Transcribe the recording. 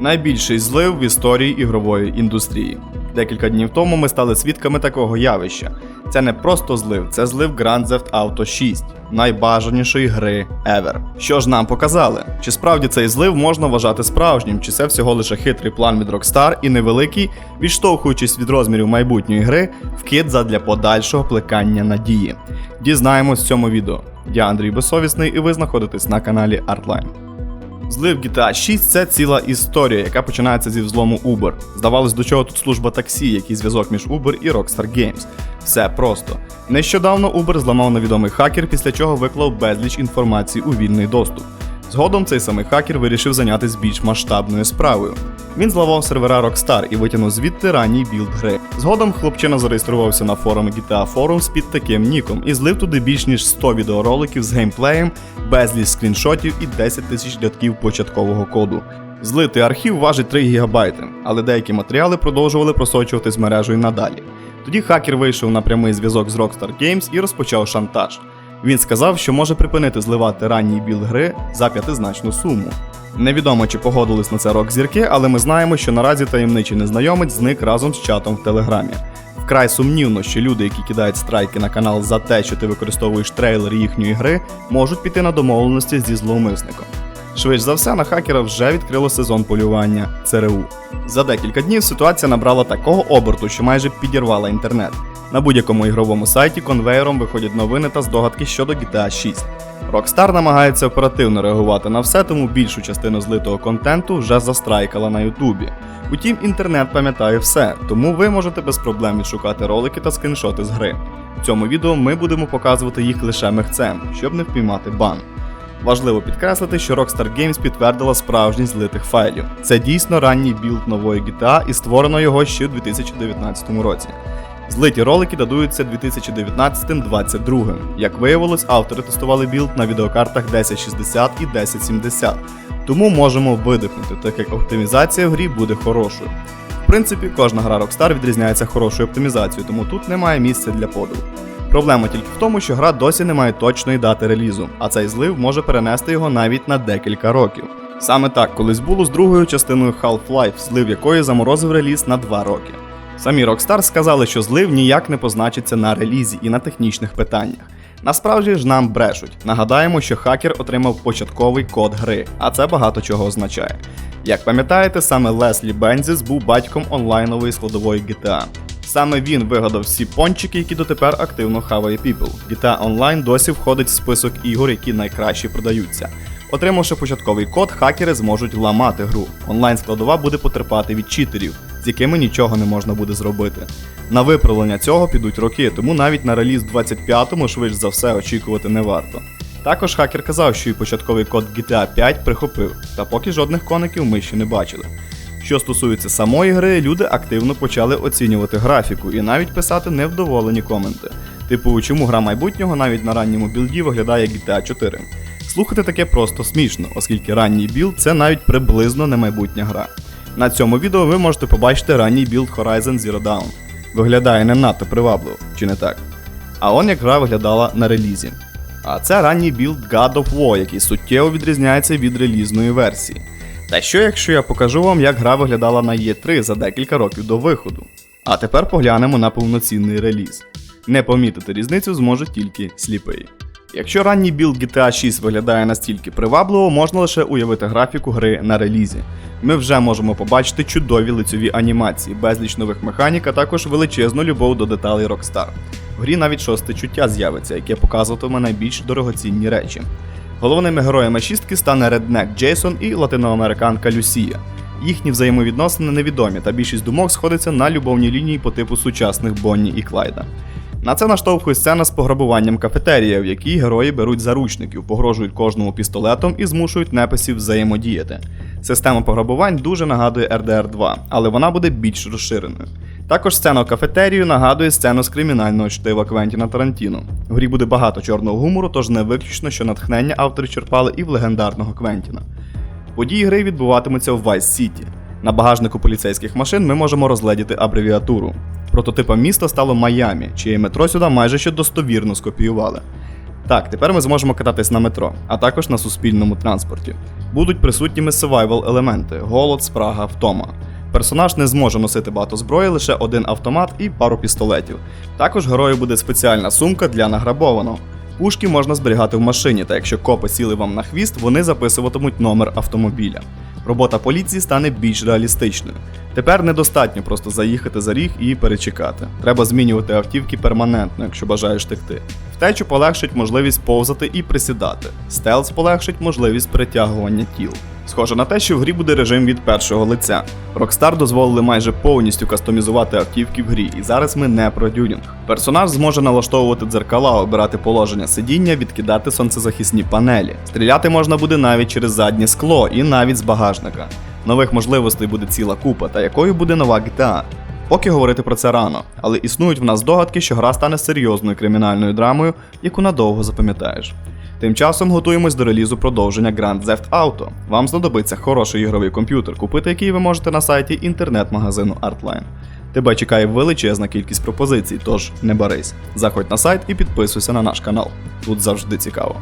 Найбільший злив в історії ігрової індустрії. Декілька днів тому ми стали свідками такого явища. Це не просто злив, це злив Grand Theft Auto 6, найбажанішої гри ever. Що ж нам показали? Чи справді цей злив можна вважати справжнім, чи це всього лише хитрий план від Rockstar і невеликий, відштовхуючись від розмірів майбутньої гри, вкид задля подальшого плекання надії? Дізнаємось в цьому відео. Я Андрій Безсовісний, і ви знаходитесь на каналі Artline. Злив GTA 6 це ціла історія, яка починається зі взлому Uber. Здавалось, до чого тут служба таксі, який зв'язок між Uber і Rockstar Games. Все просто. Нещодавно Uber зламав невідомий хакер, після чого виклав безліч інформації у вільний доступ. Згодом цей самий хакер вирішив зайнятися більш масштабною справою. Він зламав сервера Rockstar і витягнув звідти ранній білд гри. Згодом хлопчина зареєструвався на форумі GTA Forums під таким ніком і злив туди більш ніж 100 відеороликів з геймплеєм, безліч скріншотів і 10 тисяч рядків початкового коду. Злитий архів важить 3 ГБ, але деякі матеріали продовжували просочуватись мережею надалі. Тоді хакер вийшов на прямий зв'язок з Rockstar Games і розпочав шантаж. Він сказав, що може припинити зливати ранній білд гри за п'ятизначну суму. Невідомо чи погодились на це рок зірки, але ми знаємо, що наразі таємничий незнайомець зник разом з чатом в телеграмі. Вкрай сумнівно, що люди, які кидають страйки на канал за те, що ти використовуєш трейлер їхньої гри, можуть піти на домовленості зі зловмисником. Швидше за все, на хакера вже відкрило сезон полювання ЦРУ. За декілька днів ситуація набрала такого оберту, що майже підірвала інтернет. На будь-якому ігровому сайті конвейером виходять новини та здогадки щодо GTA 6. Rockstar намагається оперативно реагувати на все, тому більшу частину злитого контенту вже застрайкала на Ютубі. Утім, інтернет пам'ятає все, тому ви можете без проблем відшукати ролики та скріншоти з гри. В цьому відео ми будемо показувати їх лише мехцем, щоб не впіймати бан. Важливо підкреслити, що Rockstar Games підтвердила справжність злитих файлів. Це дійсно ранній білд нової GTA і створено його ще у 2019 році. Злиті ролики датуються 2019-2022. Як виявилось, автори тестували білд на відеокартах 1060 і 1070, тому можемо видихнути, так як оптимізація в грі буде хорошою. В принципі, кожна гра Rockstar відрізняється хорошою оптимізацією, тому тут немає місця для подиву. Проблема тільки в тому, що гра досі не має точної дати релізу, а цей злив може перенести його навіть на декілька років. Саме так колись було з другою частиною Half-Life, злив якої заморозив реліз на 2 роки. Самі Rockstar сказали, що злив ніяк не позначиться на релізі і на технічних питаннях. Насправді ж нам брешуть. Нагадаємо, що хакер отримав початковий код гри, а це багато чого означає. Як пам'ятаєте, саме Леслі Бензіс був батьком онлайнової складової GTA. Саме він вигадав всі пончики, які дотепер активно хаває People. GTA Online досі входить в список ігор, які найкраще продаються. Отримавши початковий код, хакери зможуть ламати гру. Онлайн складова буде потерпати від читерів, з якими нічого не можна буде зробити. На виправлення цього підуть роки, тому навіть на реліз 25-му швидше за все очікувати не варто. Також хакер казав, що і початковий код GTA 5 прихопив, та поки жодних коників ми ще не бачили. Що стосується самої гри, люди активно почали оцінювати графіку і навіть писати невдоволені коменти. Типу, чому гра майбутнього навіть на ранньому білді виглядає як GTA 4. Слухати таке просто смішно, оскільки ранній білд це навіть приблизно не майбутня гра. На цьому відео ви можете побачити ранній білд Horizon Zero Dawn. Виглядає не надто привабливо, чи не так? А он як гра виглядала на релізі. А це ранній білд God of War, який суттєво відрізняється від релізної версії. Та що якщо я покажу вам, як гра виглядала на E3 за декілька років до виходу? А тепер поглянемо на повноцінний реліз. Не помітити різницю зможе тільки сліпий. Якщо ранній білд GTA 6 виглядає настільки привабливо, можна лише уявити графіку гри на релізі. Ми вже можемо побачити чудові лицьові анімації, безліч нових механік, а також величезну любов до деталей Rockstar. В грі навіть шосте чуття з'явиться, яке показуватиме найбільш дорогоцінні речі. Головними героями шістки стане реднек Джейсон і латиноамериканка Люсія. Їхні взаємовідносини невідомі, та більшість думок сходиться на любовній лінії по типу сучасних Бонні і Клайда. На це наштовхує сцена з пограбуванням кафетерія, в якій герої беруть заручників, погрожують кожному пістолетом і змушують неписів взаємодіяти. Система пограбувань дуже нагадує RDR 2, але вона буде більш розширеною. Також сцена кафетерію нагадує сцену з кримінального чтива Квентіна Тарантіно. В грі буде багато чорного гумору, тож не виключно, що натхнення автори черпали і в легендарного Квентіна. Події гри відбуватимуться в Vice City. На багажнику поліцейських машин ми можемо розгледіти абревіатуру. Прототипом міста стало Майамі, чиє метро сюди майже що достовірно скопіювали. Так, тепер ми зможемо кататись на метро, а також на суспільному транспорті. Будуть присутніми survival елементи: голод, спрага, втома. Персонаж не зможе носити багато зброї, лише один автомат і пару пістолетів. Також герою буде спеціальна сумка для награбованого. Пушки можна зберігати в машині, та якщо копи сіли вам на хвіст, вони записуватимуть номер автомобіля. Робота поліції стане більш реалістичною. Тепер недостатньо просто заїхати за ріг і перечекати. Треба змінювати автівки перманентно, якщо бажаєш текти. Втечу полегшить можливість повзати і присідати. Стелс полегшить можливість притягування тіл. Схоже на те, що в грі буде режим від першого лиця. Rockstar дозволили майже повністю кастомізувати автівки в грі, і зараз ми не про дюнінг. Персонаж зможе налаштовувати дзеркала, обирати положення сидіння, відкидати сонцезахисні панелі. Стріляти можна буде навіть через заднє скло і навіть з багажника. Нових можливостей буде ціла купа, та якою буде нова GTA. Поки говорити про це рано, але існують в нас догадки, що гра стане серйозною кримінальною драмою, яку надовго запам'ятаєш. Тим часом готуємось до релізу продовження Grand Theft Auto. Вам знадобиться хороший ігровий комп'ютер, купити який ви можете на сайті інтернет-магазину Artline. Тебе чекає величезна кількість пропозицій, тож не барись. Заходь на сайт і підписуйся на наш канал. Тут завжди цікаво.